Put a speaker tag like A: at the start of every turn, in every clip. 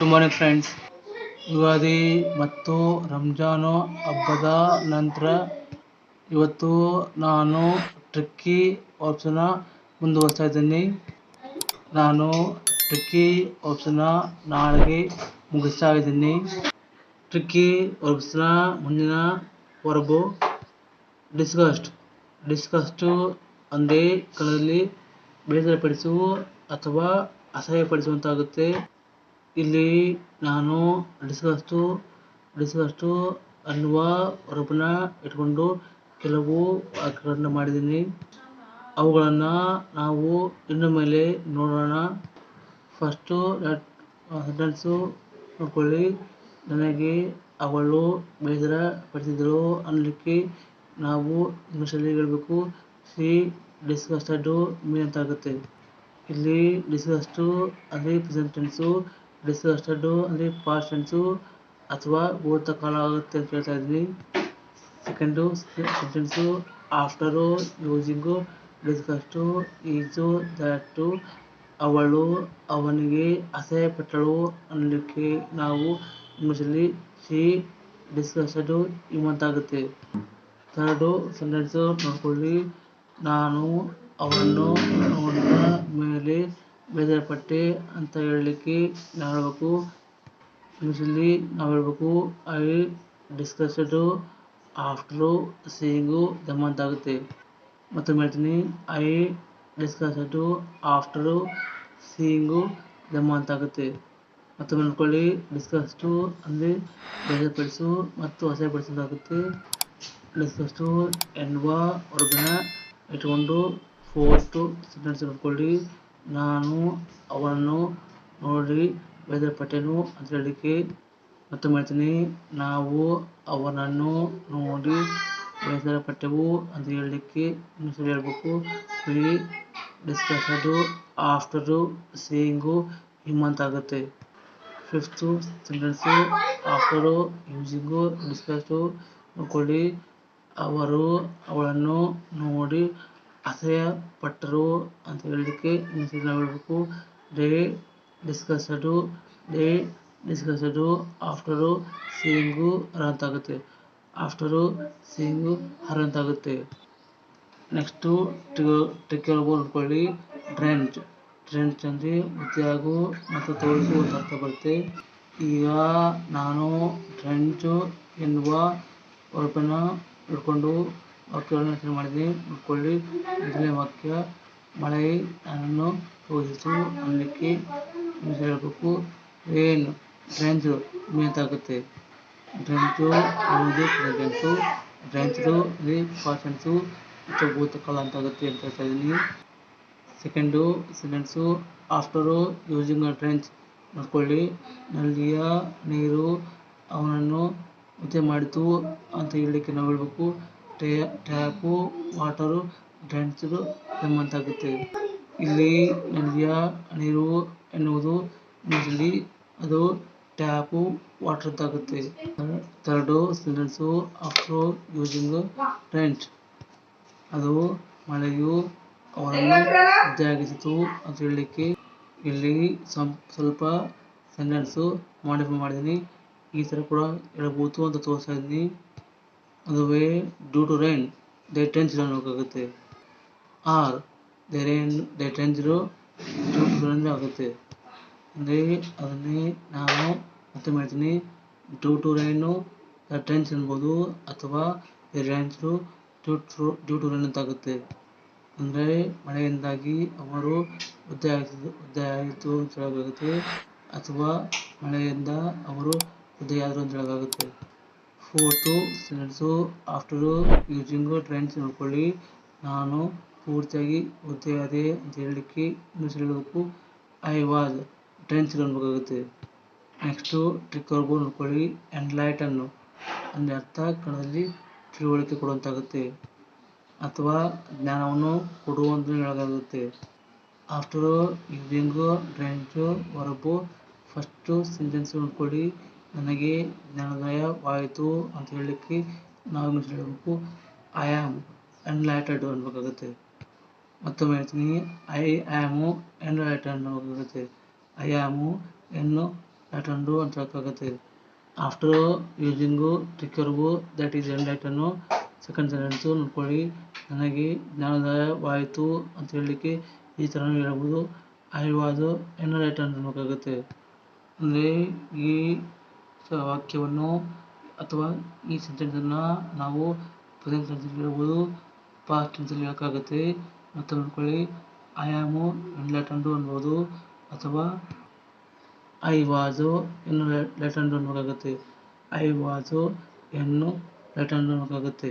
A: Good morning friends Ugadi ಮತ್ತು ರಂಜಾನು ಹಬ್ಬದ ನಂತರ ಇವತ್ತು ನಾನು ಟ್ರಿಕ್ಕಿ ಆಪ್ಷನ್ನ ಮುಂದುವರಿಸ್ತಾ ಇದ್ದೀನಿ. ನಾನು ಟ್ರಿಕ್ಕಿ ಆಪ್ಷನ್ನ ನಾಳೆಗೆ ಮುಗಿಸ್ತಾ ಇದ್ದೀನಿ. ಟ್ರಿಕ್ಕಿ ಆಪ್ಷನ್ನ ಮುಂದಿನ ವರ್ಗು ಡಿಸ್ಕಸ್ಟ್. ಡಿಸ್ಕಸ್ಟು ಅಂದರೆ ಕನ್ನಡದಲ್ಲಿ ಬೇಸರಪಡಿಸುವ ಅಥವಾ ಅಸಹ್ಯಪಡಿಸುವಂತಾಗುತ್ತೆ. ಇಲ್ಲಿ ನಾನು ಅಡಿಸುವಷ್ಟು ಅಡಿಸುವಷ್ಟು ಅನ್ನುವ ರೂಪನ ಇಟ್ಕೊಂಡು ಕೆಲವು ವಾಕ್ಯಗಳನ್ನು ಮಾಡಿದ್ದೀನಿ. ಅವುಗಳನ್ನು ನಾವು ಇನ್ನು ಮೇಲೆ ನೋಡೋಣ. ಫಸ್ಟು ಸೆಂಟೆನ್ಸು ನೋಡ್ಕೊಳ್ಳಿ. ನನಗೆ ಅವಳು ಬೇಸರ ಪಡಿಸಿದಳು ಅನ್ನಲಿಕ್ಕೆ ನಾವು ಇಂಗ್ಲೀಷಲ್ಲಿ ಹೇಳಬೇಕು. ಸಿ ಡಿಸ್ಗಸ್ಟೆಡ್ ಮೀ ಅಂತ ಆಗುತ್ತೆ ಇಲ್ಲಿ ಡಿಸ್ಗಸ್ಟು ಅಂದರೆ ಪ್ರೆಸೆಂಟ್ ಟೆನ್ಸು ಡಿಸ್ಗಸ್ಟೆಡು ಅಂದರೆ ಪಾಸ್ಟ್ ಟೆನ್ಸು ಅಥವಾ ಭೂತಕಾಲ ಆಗುತ್ತೆ ಅಂತ ಹೇಳ್ತಾ ಇದ್ವಿ second sentence after using disgust is that ಅವಳು, ಅವನಿಗೆ ಅಸಹ್ಯಪಟ್ಟಳು ಅನ್ನಲಿಕ್ಕೆ ನಾವು ಇಂಗ್ಲೀಷಲ್ಲಿ ಸಿ ಡಿಸ್ಗಸ್ಟೆಡು ಇವಂತಾಗುತ್ತೆ ಥರ್ಡು ಸೆಂಟೆನ್ಸು ನೋಡ್ಕೊಳ್ಳಿ. ನಾನು ಅವನನ್ನು ನೋಡಿದ ಮೇಲೆ ಬೇಸರಪಟ್ಟೆ ಅಂತ ಹೇಳಲಿಕ್ಕೆ ನಾವು ಹೇಳಬೇಕು ಇಂಗ್ಲೀಷಲ್ಲಿ ನಾವು ಹೇಳಬೇಕು ಐ ಡಿಸ್ಕಸ್ಟೆಡು ಆಫ್ಟ್ರು ಸೀಯಿಂಗು ದಮ್ ಅಂತ ಆಗುತ್ತೆ ಮತ್ತೊಮ್ಮೆ ಹೇಳ್ತೀನಿ I disgusted after seeing them ಅಂತ ಆಗುತ್ತೆ ಮತ್ತೊಮ್ಮೆ ನೋಡ್ಕೊಳ್ಳಿ ಡಿಸ್ಕಸ್ಟು ಅಂದರೆ ಬೇಸರಪಡಿಸು ಮತ್ತು ಅಸಹ್ಯಪಡಿಸೋದಾಗುತ್ತೆ ಡಿಸ್ಕಸ್ಟು ಎನ್ನುವ ವರ್ಗನ ಇಟ್ಕೊಂಡು ಫೋರ್ತು ಸೆಂಟೆನ್ಸ್ ನೋಡ್ಕೊಳ್ಳಿ. ನಾನು ಅವನನ್ನು ನೋಡಿ ಬೇಸರಪಟ್ಟೆನು ಅಂತ ಹೇಳಲಿಕ್ಕೆ ಮತ್ತೊಮ್ಮೆ ಮಾಡ್ತೀನಿ. ನಾವು ಅವನನ್ನು ನೋಡಿ ಬೇಸರಪಟ್ಟೆವು ಅಂತ ಹೇಳಲಿಕ್ಕೆ ಇಂಗ್ಲೀಷಲ್ಲಿ ಹೇಳಬೇಕು. We disgust after seeing him ಆಗುತ್ತೆ fifth sentence after using disgust ನೋಡ್ಕೊಳ್ಳಿ. ಅವರು ಅವಳನ್ನು ನೋಡಿ ಅಸಹ್ಯಪಟ್ಟರು ಅಂತ ಹೇಳಲಿಕ್ಕೆ ಹೇಳಬೇಕು they day they disgust after seeing ಅಂತ ಆಗುತ್ತೆ ಆಫ್ಟರು ಸೀಯಿಂಗು ಹರ್ ಅಂತ ಆಗುತ್ತೆ ನೆಕ್ಸ್ಟು ಟ್ರಿಕ್ ನೋಡ್ಕೊಳ್ಳಿ. ಡ್ರೆಂಚ್ ಡ್ರೆಂಚ್ ಅಂದರೆ ಮುದ್ದೆಯಾಗು ಮತ್ತು ತೋರಿಸು ಅಂತ ಅರ್ಥ ಬರುತ್ತೆ. ಈಗ ನಾನು ಡ್ರೆಂಚು ಎನ್ನುವ ವರ್ಬನ್ನ ಹಿಡ್ಕೊಂಡು ವಾಕ್ಯಗಳನ್ನು ರಚನೆ ಮಾಡಿದ್ದೀನಿ ನೋಡ್ಕೊಳ್ಳಿ ಮೊದಲನೇ ವಾಕ್ಯ, ಮಳೆ ನನ್ನನ್ನು ತೋರಿಸು ಅನ್ನಕ್ಕೆ ಹೇಳಬೇಕು ರೇನ್ ಡ್ರೆಂಚು ಮೇತಾಗುತ್ತೆ ಡ್ರೆಂಚು ಅನ್ನೋದು ಪ್ರೆಸೆಂಟು ಡ್ರೆಂಚ್ದು ಅಂದರೆ ಪಾಸ್ಟ್ ಟೆನ್ಸು ಅಥವಾ ಭೂತಕಾಲ ಅಂತ ಆಗುತ್ತೆ ಅಂತ ಹೇಳ್ತಾ ಇದ್ದೀನಿ. Second seconds after, using a drench. ನೋಡ್ಕೊಳ್ಳಿ ನಲ್ಲಿಯ ನೀರು, ಅವನನ್ನು ಮುದ್ದೆ ಮಾಡಿತು ಅಂತ ಹೇಳಲಿಕ್ಕೆ ನಾವು ಹೇಳಬೇಕು. ಟೇ, ಟ್ಯಾಪು, ವಾಟರು ಡ್ರೆಂಚ್ಡು ಎಂಬಂತಾಗುತ್ತೆ ಇಲ್ಲಿ ನದಿಯ ನೀರು ಎನ್ನುವುದು ಇಲ್ಲಿ ಅದು ಟ್ಯಾಪು ವಾಟರ್ ಆಗುತ್ತೆ third sentence after using drench ಅದು ಮಳೆಯು ಅವರನ್ನು ಒದ್ದೆಯಾಗಿಸಿತು ಅಂತ ಹೇಳಲಿಕ್ಕೆ ಇಲ್ಲಿ ಸ್ವಲ್ಪ ಸೆಂಟೆನ್ಸು ಮಾಡಿಫೈ ಮಾಡಿದ್ದೀನಿ. ಈ ಥರ ಕೂಡ ಹೇಳ್ಬೋದು ಅಂತ ತೋರಿಸ್ತಾ ಇದ್ದೀನಿ. ಅದುವೇ due to rain they drench ಅನ್ನೋಕ್ಕಾಗುತ್ತೆ or they rain they drenched due to rain ಆಗುತ್ತೆ. ಅಂದರೆ ಅದನ್ನೇ ನಾನು ಮತ್ತೆ ಮಾಡ್ತೀನಿ. ಡ್ಯೂ ಟು ರೈನು ಟ್ರೆಂಡ್ಸ್ ಅನ್ಬೋದು ಅಥವಾ rained due to due to rain ಅಂತ ಆಗುತ್ತೆ. ಅಂದರೆ ಮಳೆಯಿಂದಾಗಿ ಅವರು ಒದ್ದೆ ಆಗ್ತದೆ ಒದ್ದೆ ಆಯಿತು ಅಂತ ಹೇಳೋಕ್ಕಾಗುತ್ತೆ. ಅಥವಾ ಮಳೆಯಿಂದ ಅವರು ಒದ್ದೆಯಾದರು ಅಂತ ಹೇಳೋಕ್ಕಾಗುತ್ತೆ. Fourth sentence after using drenched ನೋಡ್ಕೊಳ್ಳಿ. ನಾನು ಪೂರ್ತಿಯಾಗಿ ಒದ್ದೆಯಾದೆ ಅಂತ ಹೇಳಲಿಕ್ಕೆ ಇನ್ನೂ ಹೇಳಬೇಕು. ಐ ವಾಸ್ ಟ್ರೆಂಡ್ಸ್ ಅನ್ಬೇಕಾಗುತ್ತೆ ನೆಕ್ಸ್ಟು ಟ್ರಿಕ್ ವರ್ಬು ನೋಡ್ಕೊಳ್ಳಿ. ಎನ್ಲೈಟನ್ನು ಅಂದರೆ ಅರ್ಥ ಕಣದಲ್ಲಿ ತಿಳುವಳಿಕೆ ಕೊಡುವಂತಾಗುತ್ತೆ. ಅಥವಾ ಜ್ಞಾನವನ್ನು ಕೊಡುವಂತ ಹೇಳೋಕ್ಕಾಗುತ್ತೆ after using, drenched, verb first sentence ನೋಡ್ಕೊಳ್ಳಿ. ನನಗೆ ಜ್ಞಾನೋದಯವಾಯಿತು ಅಂತ ಹೇಳಲಿಕ್ಕೆ ನಾವು ಇಂಗ್ಲೀಷ್ ಹೇಳಬೇಕು? ಐ ಆಮ್ ಎನ್ಲೈಟೆಡ್ ಅನ್ಬೇಕಾಗುತ್ತೆ ಮತ್ತೊಮ್ಮೆ ಹೇಳ್ತೀನಿ. ಐ ಆ್ಯಮು ಎನ್ಲೈಟೆಡ್ ಅನ್ಬೇಕಾಗುತ್ತೆ ಐ ಆಮ್ ಎನ್ನು ಲೈಟನ್ನು ಅಂತ ಹೇಳಕ್ಕಾಗುತ್ತೆ after using ಟಿಕ್ಕರ್ಗು that is enlighten second sentence ನೋಡ್ಕೊಳ್ಳಿ. ನನಗೆ ಜ್ಞಾನೋದಯವಾಯಿತು ಅಂತ ಹೇಳಲಿಕ್ಕೆ ಈ ಥರ ಹೇಳ್ಬೋದು. ಐ ವಾಸ್ ಎನ್ ಲೈಟ್ ಅಂತ ನೋಡೋಕ್ಕಾಗುತ್ತೆ ಅಂದರೆ ಈ ವಾಕ್ಯವನ್ನು ಅಥವಾ ಈ ಸೆಂಟೆನ್ಸನ್ನು ನಾವು ಪ್ರೆಸೆಂಟ್ ಟೆನ್ಸಲ್ಲಿ ಹೇಳ್ಬೋದು ಪಾಸ್ಟ್ ಟೆನ್ಸಲ್ಲಿ ಹೇಳೋಕ್ಕಾಗುತ್ತೆ. ಮತ್ತು ನೋಡ್ಕೊಳ್ಳಿ ಐ ಆಮು ಲೆಟಂಡು ಅನ್ಬೋದು ಅಥವಾ I was enlightened ಅನ್ನೋಕ್ಕಾಗುತ್ತೆ I was enlightened ಅನ್ನೋಕ್ಕಾಗುತ್ತೆ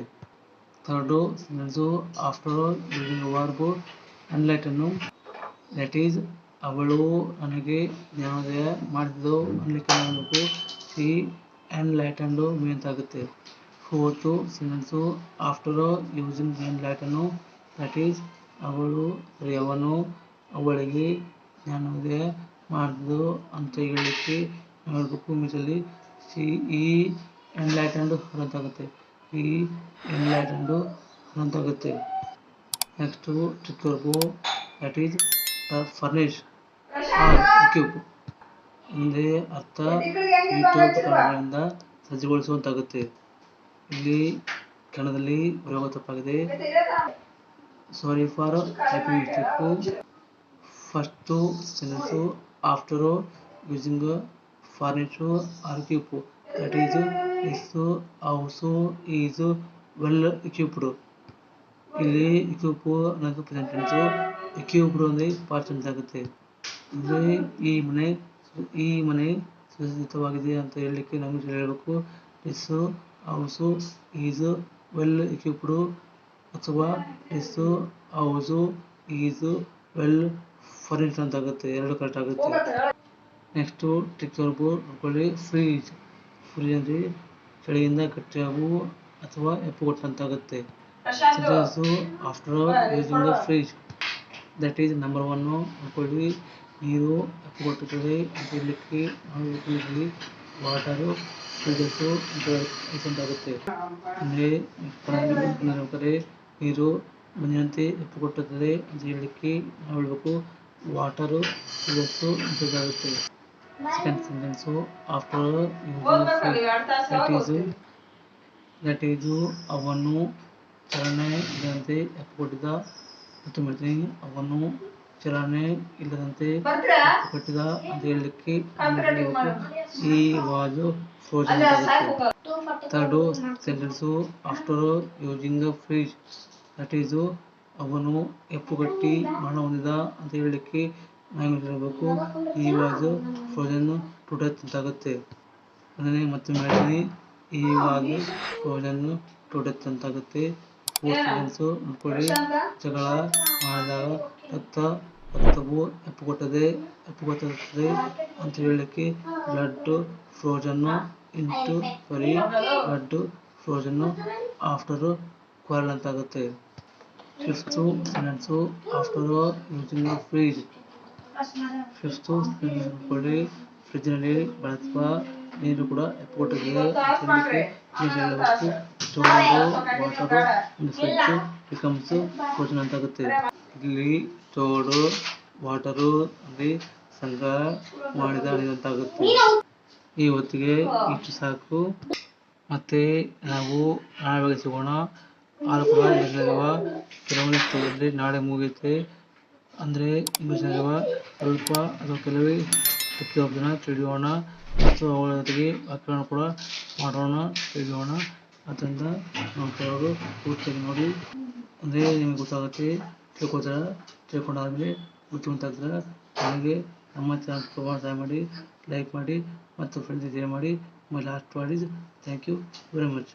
A: third sentence after using verb enlighten that is ಅವಳು ನನಗೆ ಜ್ಞಾನೋದಯ ಮಾಡಿದ್ದು ಅನ್ಲಿಕ್ಕೆ ಮಾಡಬೇಕು ಸಿ ಲೈಟ್ ಮೀ ಅಂತ ಆಗುತ್ತೆ fourth sentence after using enlighten ಅನ್ನು ದಟ್ ಈಸ್ ಅವಳು ರೇವನು ಅವಳಿಗೆ ಜ್ಞಾನೋದಯ ಮಾಡಿದ್ದು ಅಂತ ಹೇಳಲಿಕ್ಕೆ ಹೇಳಬೇಕು ಮೀಸಲ್ಲಿ ಸಿ ಈ ಎನ್ಲೈಟಂಡು ಹೊರತಾಗುತ್ತೆ. ಈ ಎನ್ಲೈಟಂಡು ಹೊರತಾಗುತ್ತೆ. ನೆಕ್ಸ್ಟು ಚಿಕ್ಕವರೆಗೂ ದಟ್ ಈಸ್ ಫರ್ನಿಶ್ ಇಕ್ವಿಪ್ ಅಂದರೆ ಅರ್ಥ ಉಪಕರಣಗಳಿಂದ ಸಜ್ಜುಗೊಳಿಸುವಂತಾಗುತ್ತೆ. ಇಲ್ಲಿ ಕನ್ನಡದಲ್ಲಿ ಪ್ರಯೋಗ ತಪ್ಪಾಗಿದೆ. Sorry for typing mistake first sentence after using furnish or equip that is his house is well equipped ಇಲ್ಲಿ ಇಕ್ವಿಪ್ ಅನ್ನೋದು ಪ್ರೆಸೆಂಟ್ ಟೆನ್ಸು ಇಕ್ವಿಪ್ಡ್ ಅಂದರೆ ಪಾಸ್ಟ್ ಟೆನ್ಸ್ ಆಗುತ್ತೆ. ಅಂದರೆ ಈ ಮನೆ ಈ ಮನೆ ಸುಸಜ್ಜಿತವಾಗಿದೆ ಅಂತ ಹೇಳಲಿಕ್ಕೆ ನಮಗೆ ಹೇಳಬೇಕು. His house is well equipped ಅಥವಾ his house is well furnished ಅಂತ ಆಗುತ್ತೆ. ಎರಡು ಕರೆಕ್ಟ್ ಆಗುತ್ತೆ. ನೆಕ್ಸ್ಟು ಟ್ರಿಕ್ ನೋಡ್ಕೊಳ್ಳಿ. ಫ್ರೀಜ್. ಫ್ರೀಜ್ ಅಂದರೆ ಚಳಿಯಿಂದ ಗಟ್ಟಿಯಾಗು ಅಥವಾ ಎಪ್ಪುಗೊಟ್ಟಂತಾಗುತ್ತೆ ಆಗುತ್ತೆ. After using freeze that is number one ನೋಡ್ಕೊಳ್ಳಿ. ನೀರು ಕೊಡುತ್ತದೆ ಇಂಗ್ಲೀಷಲ್ಲಿ ವಾಟರು ಆಗುತ್ತೆ. ಅಂದರೆ ನೀರು ಮನೆಯಂತೆ ಹೇಳಲಿಕ್ಕೆ ನಾವು ಹೇಳಬೇಕು, water freezes ಅಂತದಾಗುತ್ತೆ second sentence after that is that is ಅವನು ಚಲನೆ ಇಲ್ಲದಂತೆ ಎಪ್ಪುಕೊಟ್ಟಿದ್ದ ಮತ್ತು ಅವನು ಚಲನೆ ಇಲ್ಲದಂತೆ ಕಟ್ಟಿದ ಅಂತ ಹೇಳಲಿಕ್ಕೆ ಈ was frozen third sentence after using fridge that is ಅವನು ಎಪ್ಪುಗಟ್ಟಿ ಮರಣ ಹೊಂದಿದ ಅಂತ ಹೇಳಲಿಕ್ಕೆ ನಾವು ಹೇಳಬೇಕು. ಈ ವಾಜು ಫ್ರೋಜನ್ ಟು ಡೆತ್ ಅಂತಾಗುತ್ತೆ. ಅದನ್ನೇ ಮತ್ತೆ ಮಾಡ್ತೀನಿ ಈ ವಾಜು ಫ್ರೋಜನ್ ಟು ಡೆತ್ ಅಂತಾಗುತ್ತೆ. ಸೆಂಟೆನ್ಸು ನೋಡ್ಕೊಳ್ಳಿ ಜಗಳ ಮಾಡಿದಾಗ ರಕ್ತ ರಕ್ತವು ಎಪ್ಪುಗೊಟ್ಟದೆ ಎಪ್ಪುಗೊಟ್ಟುತ್ತದೆ ಅಂತ ಹೇಳಲಿಕ್ಕೆ blood frozen into sorry blood frozen after quarrel ಅಂತಾಗುತ್ತೆ fifth sentence after using freeze fifth ಕೊಡಿ ಫ್ರಿಜ್ನಲ್ಲಿ ಬಳಸುವ ನೀರು ಕೂಡ ಎಪ್ಪುಗೊಟ್ಟದೆ ಅಂತ ಹೇಳಲಿಕ್ಕೆ ಹೇಳಬೇಕು ಸ್ಟೋರು ವಾಟರು ಒಂದು ಫ್ರಿಡ್ಜು ಬಿಕಮ್ಸ್ ಅಂತ ಆಗುತ್ತೆ ಇಲ್ಲಿ ಸ್ಟೋರ್ಡು ವಾಟರು ಅಲ್ಲಿ ಸಂಗ್ರಹ ಮಾಡಿದ ಅಂತಾಗುತ್ತೆ ಈ ಹೊತ್ತಿಗೆ ಇಷ್ಟು ಸಾಕು. ಮತ್ತೆ ನಾವು ನಾಳೆ ಸಿಗೋಣ ಆರೋಪ ಇಂಗ್ಲೀಷ್ನಲ್ಲಿರುವ ಕೆಲವೊಂದಿಷ್ಟು ಅಂದರೆ ನಾಳೆ ಮುಗಿಯುತ್ತೆ ಅಂದರೆ ಇಂಗ್ಲೀಷ್ನಲ್ಲಿರುವ ಸ್ವಲ್ಪ ಅಥವಾ ಕೆಲವೇ ಪ್ರತಿಯೊಬ್ಬನ ತಿಳಿಯೋಣ. ಮತ್ತು ಅವುಗಳ ಜೊತೆಗೆ ವ್ಯಾಕರಣ ಕೂಡ ಮಾಡೋಣ ತಿಳಿಯೋಣ. ಅದರಿಂದ ನೋಡ್ಕೊಳ್ಳೋರು ಪೂರ್ತಿಯಾಗಿ ನೋಡಿ. ಅಂದರೆ ನಿಮಗೆ ಗೊತ್ತಾಗುತ್ತೆ ತಿಳ್ಕೊತಾರ ತಿಳ್ಕೊಂಡಾದ್ಮೇಲೆ ಬುದ್ಧಿವಂತಾಗ್ತಾರೆ ಹಾಗೆ ನಮ್ಮ ಚಾನಲ್ ಸಹಾಯ ಮಾಡಿ, ಲೈಕ್ ಮಾಡಿ ಮತ್ತು ಫ್ರೆಂಡ್ಸ್ ಶೇರ್ ಮಾಡಿ. ಮತ್ತು last is thank you very much